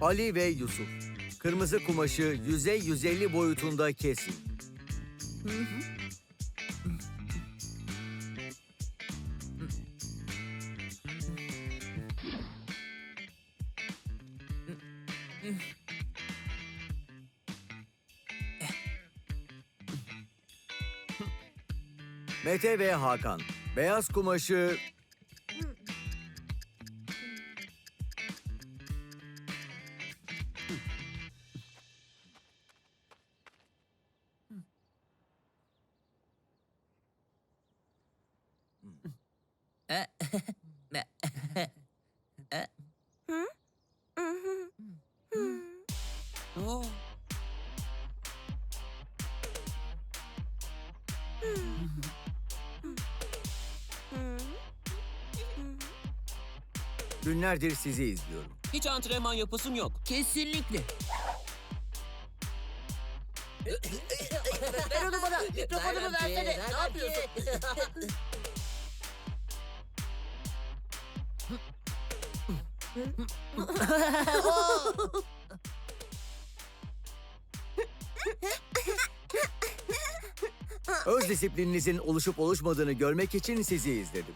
Ali ve Yusuf. Kırmızı kumaşı yüzey 150 boyutunda kesin. Mete ve Hakan. Beyaz kumaşı. Oo. Günlerdir sizi izliyorum. Hiç antrenman yapasım yok. Kesinlikle. Ver onu bana. Mikrofonumu versene. Ne yapıyorsun? Öz disiplininizin oluşup oluşmadığını görmek için sizi izledim.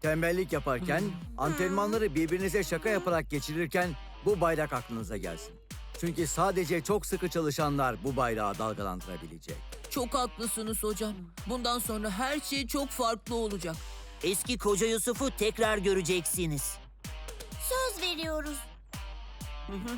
Tembellik yaparken, antrenmanları birbirinize şaka yaparak geçirirken bu bayrak aklınıza gelsin. Çünkü sadece çok sıkı çalışanlar bu bayrağı dalgalandırabilecek. Çok haklısınız hocam. Bundan sonra her şey çok farklı olacak. Eski koca Yusuf'u tekrar göreceksiniz. Söz veriyoruz. Hı hı.